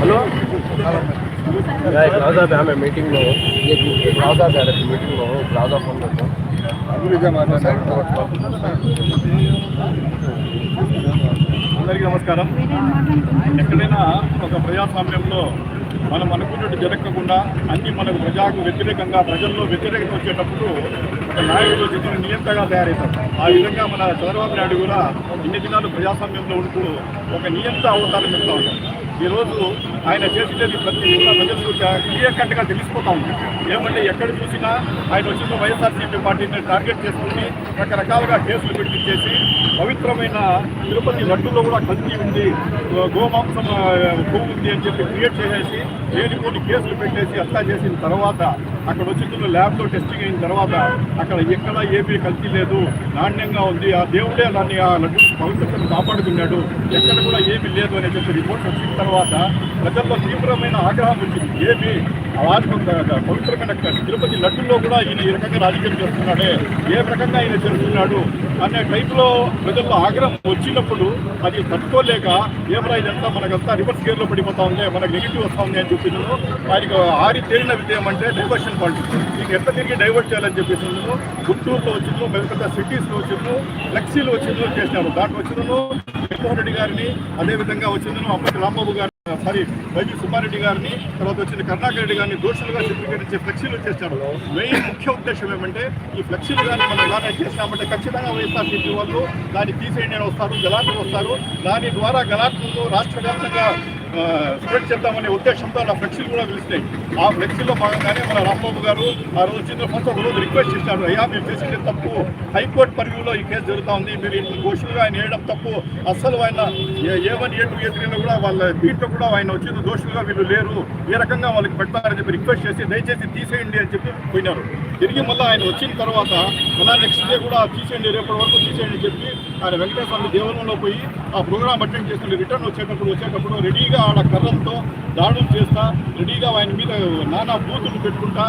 Hello? రాజా ఆమె మీటింగ్లో రాజా గారి మీటింగ్లో రాజా ఫోన్ అందరికీ నమస్కారం. ఎక్కడైనా ఒక ప్రజాస్వామ్యంలో మనం అనుకున్నట్టు జరగకుండా అన్ని మనకు ప్రజాకు వ్యతిరేకంగా ప్రజల్లో వ్యతిరేకత వచ్చేటప్పుడు ఒక నాయకుడు చెప్పిన నియంతగా తయారవుతారు ఆ విధంగా మన చంద్రబాబు నాయుడు కూడా ఇన్ని దినాలు ప్రజాస్వామ్యంలో ఉంటూ ఒక నియంత అవతారం చెప్తా ఉంటారు ఈరోజు ఆయన చేసేది ప్రతి ప్రజలకు క్లియర్ కట్గా తెలిసిపోతా ఉంది. ఏమంటే ఎక్కడ చూసినా ఆయన వచ్చిన వైఎస్ఆర్సీపీ పార్టీని టార్గెట్ చేసుకుని రకరకాలుగా కేసులు పెట్టించేసి పవిత్రమైన తిరుపతి లడ్డులో కూడా కల్తీ ఉంది గోమాంసం ఆ, ఉంది అని చెప్పి క్రియేట్ చేసేసి లేని కొన్ని కేసులు పెట్టేసి అట్లా చేసిన తర్వాత అక్కడ వచ్చిన ల్యాబ్లో టెస్టింగ్ అయిన తర్వాత అక్కడ ఎక్కడ ఏమీ కల్తీ లేదు నాణ్యంగా ఉంది. ఆ దేవుడే దాన్ని ఆ లడ్డు పవిత్రతను కాపాడుకున్నాడు. ఎక్కడ కూడా ఏమీ లేదు అని చెప్పి రిపోర్ట్ వచ్చిన తర్వాత ప్రజల్లో తీవ్రమైన ఆగ్రహం వచ్చింది. ఏమి? వారికి పవిత్రమైన తిరుపతి లడ్డుల్లో కూడా ఈయన ఈ రకంగా రాజకీయం చేస్తున్నాడే. ఏ రకంగా ఆయన చేస్తున్నాడు అనే టైప్లో ప్రజల్లో ఆగ్రహం వచ్చినప్పుడు అది తట్టుకోలేక ఏమైనా ఇదంతా మనకంతా రివర్స్ గేర్లో పడిపోతా ఉంది మనకు నెగిటివ్ వస్తా ఉంది అని చెప్పినాను ఆయనకు ఆరి తేలిన విషయం అంటే డైవర్షన్ పాలిటిక్స్ ఇంక ఎంత తిరిగి డైవర్ట్ చేయాలని చెప్పేసి గుంటూరులో వచ్చిందో పెద్ద సిటీస్లో వచ్చిందో ఫ్లెక్సీలు వచ్చిందో చేసినారు. దాంట్లో వచ్చిందో జగన్మోహన్ రెడ్డి గారిని అదేవిధంగా వచ్చిందో అప్పటి రాంబాబు గారిని సారీ వైవి సుబ్బారెడ్డి గారిని తర్వాత వచ్చిన కర్ణాకర్ రెడ్డి గారిని దోషులుగా చిత్రీకరించే ఫ్లెక్సీలు చేశారు. మెయిన్ ముఖ్య ఉద్దేశం ఏమంటే ఈ ఫ్లెక్సీలు కానీ మనం ఎలా చేసినామంటే ఖచ్చితంగా వైఎస్ఆర్సీపీ వాళ్ళు దాన్ని తీసేయండి అని వస్తారు గలాట్లు వస్తారు. దాని ద్వారా గలాట్లను రాష్ట్ర వ్యాప్తంగా స్ప్రెడ్ చేద్దామనే ఉద్దేశంతో ఆ ఫ్లెక్సీలు కూడా పిలుస్తాయి ఆ ఫ్లెక్సీలో భాగంగానే మన రాంబాబు గారు ఆ రోజు చిన్న ఫస్ట్ ఒక రోజు రిక్వెస్ట్ చేశారు. అయ్యా మీరు చేసింది తప్పు. హైకోర్టు పరిధిలో ఈ కేసు జరుగుతూ ఉంది. మీరు ఇంత దోషులుగా ఆయన వేయడం తప్పు. అస్సలు ఆయన ఏ వన్ ఏ టూ ఏ త్రీలో కూడా వాళ్ళ దీంట్లో కూడా ఆయన వచ్చిన దోషులుగా వీళ్ళు లేరు. ఏ రకంగా వాళ్ళకి పెడతారని చెప్పి రిక్వెస్ట్ చేసి దయచేసి తీసేయండి అని చెప్పి పోయినారు. తిరిగి మళ్ళీ ఆయన వచ్చిన తర్వాత మళ్ళీ నెక్స్ట్ డే కూడా తీసేయండి రేపటి వరకు తీసేయండి చెప్పి ఆయన వెంకటేశ్వర దేవాలయంలో పోయి ఆ ప్రోగ్రామ్ అటెండ్ చేసుకుని రిటర్న్ వచ్చేటప్పుడు వచ్చేటప్పుడు రెడీగా ఆడ కర్రంతో దాడులు చేస్తా రెడీగా ఆయన మీద నానా బూతులు పెట్టుకుంటా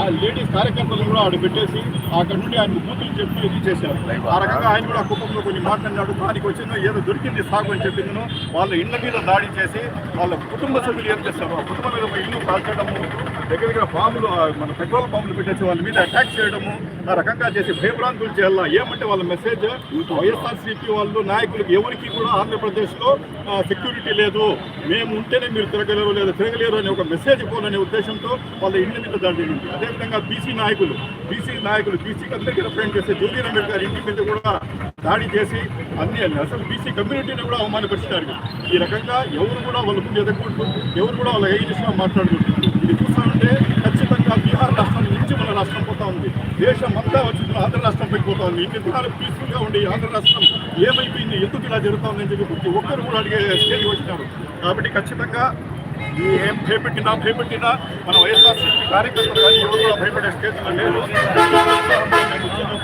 ఆ లేడీస్ కార్యకర్తలు కూడా ఆడ పెట్టేసి అక్కడ నుండి ఆయన బూతులు చెప్పి ఇది చేశారు ఆ రకంగా ఆయన కూడా కుటుంబంలో కొన్ని మాట్లాడినాడు. దానికి వచ్చిందో ఏదో దొరికింది సాగు అని చెప్పిందను వాళ్ళ ఇళ్ళ మీద దాడి చేసి వాళ్ళ కుటుంబ సభ్యులు ఏం చేస్తారు? ఆ కుటుంబం మీద ఒక ఇల్లు కాల్చడము దగ్గర దగ్గర బాంబులు మన పెట్రోల్ బాంబులు పెట్టేసి వాళ్ళ మీద అటాక్ చేయడము ఆ రకంగా చేసి భయభ్రాంతులు చేయాలా? ఏమంటే వాళ్ళ మెసేజ్ వైఎస్ఆర్సీపీ వాళ్ళు నాయకులకు ఎవరికి కూడా ఆంధ్రప్రదేశ్లో సెక్యూరిటీ లేదు. మేము ఉంటేనే మీరు తిరగలేరు లేదా తిరగలేరు అనే ఒక మెసేజ్ పోవాలనే ఉద్దేశంతో వాళ్ళ ఇంటి మీద దాడి జరిగింది అదేవిధంగా బీసీ నాయకులు బీసీ నాయకులు బీసీకి అందరికీ రిప్రజెంట్ చేసే జూనియర్ అంబేద్కర్ ఇంటి మీద కూడా దాడి చేసి అన్ని అసలు బీసీ కమ్యూనిటీని కూడా అవమానపరిచారు ఈ రకంగా ఎవరు కూడా వాళ్ళ ముందు ఎదగకూడదు ఎవరు కూడా వాళ్ళ ఎయిడిస్గా మాట్లాడకూడదు. ఇది చూస్తామంటే ఖచ్చితంగా బీహార్ రాష్ట్రం నుంచి మన రాష్ట్రం పోతా ఉంది. దేశం అంతా వచ్చి ఆంధ్ర రాష్ట్రం పోతా ఉంది. ఇన్ని దినాలు పీస్ఫుల్గా ఉండి ఆంధ్ర రాష్ట్రం ఏమైపోయింది ఎందుకు ఇలా జరుగుతుందని చెప్పి ప్రతి ఒక్కరు కూడా అడిగే స్టేజ్ వచ్చినారు. కాబట్టి ఖచ్చితంగా ఈ ఏం భయపెట్టినా భయపెట్టినా మన వైఎస్ఆర్సీపీ కార్యకర్తలు కానీ ఎవరు కూడా భయపడే స్టేజ్లో లేదు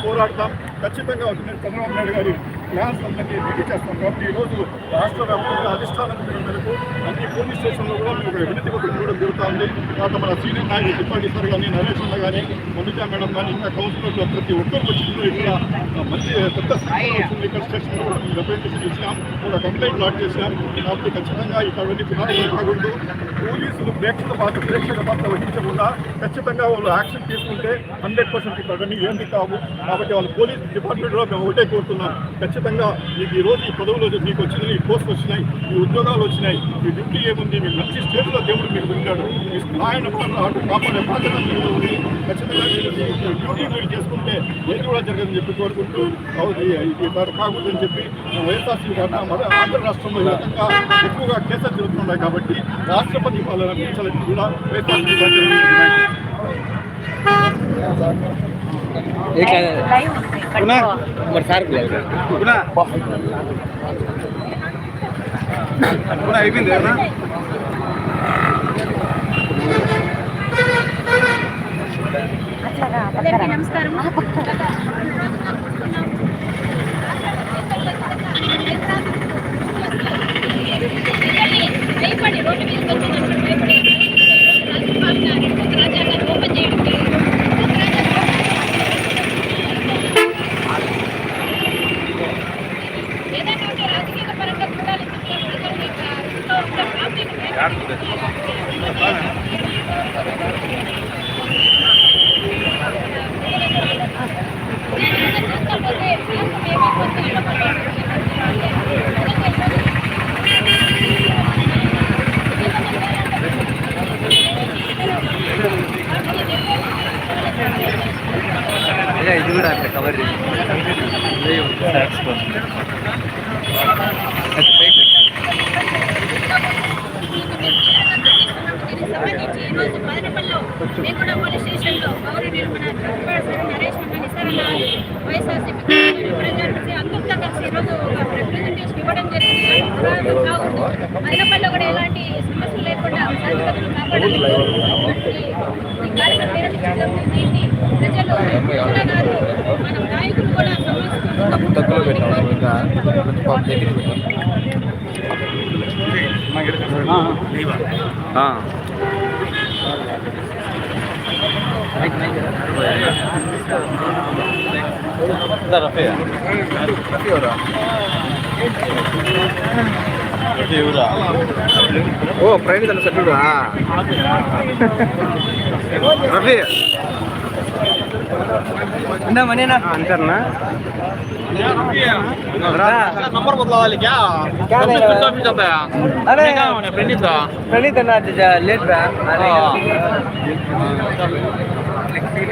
పోరాడతాం. ఖచ్చితంగా నేను చంద్రబాబు నాయుడు గారి ప్లాన్స్ అందరినీ రెడీ చేస్తాం కాబట్టి ఈరోజు రాష్ట్ర వ్యాప్తంగా అధిష్టానం మేరకు అన్ని పోలీస్ స్టేషన్లో కూడా మేము ఒక వినతి కూడా జరుగుతూ ఉంది మన సీనియర్ నాయకులు డిప్యూటీ సార్ కానీ నరేష్ అన్న కానీ మనుజా మేడం కానీ ఇంకా కౌన్సిలర్లు ప్రతి ఒక్కరు వచ్చిందో ఇక్కడ మంచి పెద్ద స్థాయి కన్స్ట్రక్షన్ కూడా రిప్రజెంటేషన్ ఇచ్చినాం. ఒక కంప్లైంట్ లాట్ చేసినాం కాబట్టి ఖచ్చితంగా ఇక్కడ వెళ్ళి ఫిర్యాదు కాకూడదు పోలీసులు ప్రేక్షక పాత్ర ప్రేక్షక పాత్ర వహించకుండా ఖచ్చితంగా వాళ్ళు యాక్షన్ తీసుకుంటే హండ్రెడ్ పర్సెంట్ ఇక్కడ ఏంది కావు. కాబట్టి వాళ్ళు పోలీస్ డిపార్ట్మెంట్లో మేము ఒకటే కోరుతున్నాం. ఖచ్చితంగా మీకు ఈరోజు రోజు ఈ పదవులు మీకు వచ్చినాయి ఈ పోస్టులు వచ్చినాయి ఈ ఉద్యోగాలు వచ్చినాయి మీ డ్యూటీ ఏముంది మీకు మంచి స్టేజ్లో దేవుడు మీకు ఉన్నాడు మీ ఆయన అటు కాపాడే బాధ్యత మీరు ఉంది. ఖచ్చితంగా మీరు డ్యూటీ మీరు చేసుకుంటే ఏది కూడా జరగదని చెప్పి కోరుకుంటూ అవును, ఇది కాకూడదని చెప్పి వైఎస్ఆర్సీ కన్నా మన ఆంధ్ర రాష్ట్రంలో ఈ రకంగా ఎక్కువగా కేసులు జరుగుతున్నాయి కాబట్టి రాష్ట్రపతి పాలన పెంచాలని కూడా వైఎస్ఆర్సీ एक लाइव पुनः मर सार पुनः पुनः అయిపోయింది కదా అట్లాగా అందరికీ నమస్కారం వైఎస్ఆర్సీపీ ప్రజానికి అందరితో కలిసి ఈరోజు ఒక రిప్రజెంటేషన్ ఇవ్వడం జరిగింది కూడా ఎలాంటి సమస్యలు లేకుండా శాంతిభద్రతలు కాపాడాలని ఈ- కార్యక్రమం నిర్వహించడం దీన్ని ప్రజలు కాదు మన నాయకులు కూడా తక్కువ పెట్టాము సమస్యలు ఇంకా పాప దగ్గరికి ఓ ప్రైవేట్ సభ్యుడా? రఫీ என்ன ಮನೆನಾ ಅಂತರ್ನ ನಂಬರ್ ಬದಲಾವಲಿ ಕ್ಯಾ ಅರೆ ಪ್ರಣೀತ ಪ್ರಣೀತ ನಾ ಲೇಟ್ ಬ್ಯಾ ಅರೆ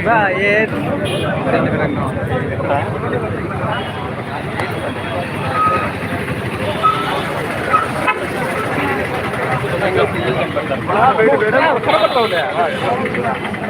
ಬಾ ಏ ಬೇಡ ಬೇಡ ಕರಕತ್ತವಲ್ಲ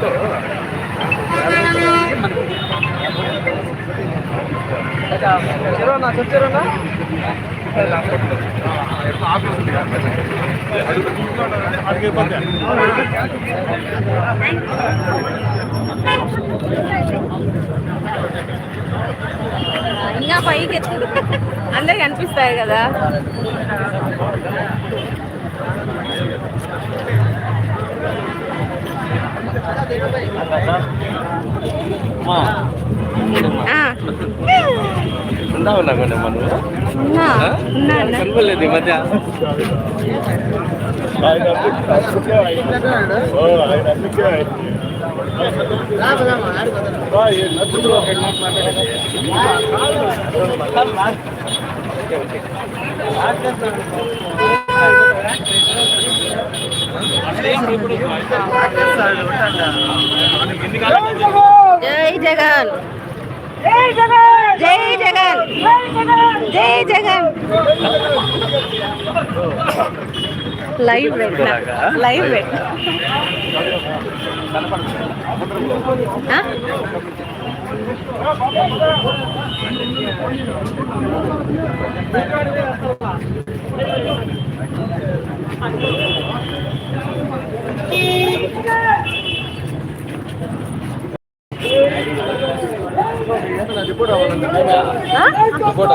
చెరువునా ఇంకా పైకి ఎత్తు అందరికి అనిపిస్తాయి కదా ఆ, ఉన్నావు నాకండి మనం ఉన్నా, ఉన్నా అన్న. కనుకోలేదు ఈ మధ్య. జై జగన్. జై జగన్. జై జగన్. జై జగన్ లైవ్ పెట్టిన లైవ్ పెట్టిన ఆ? ఆ? రిపోర్ట్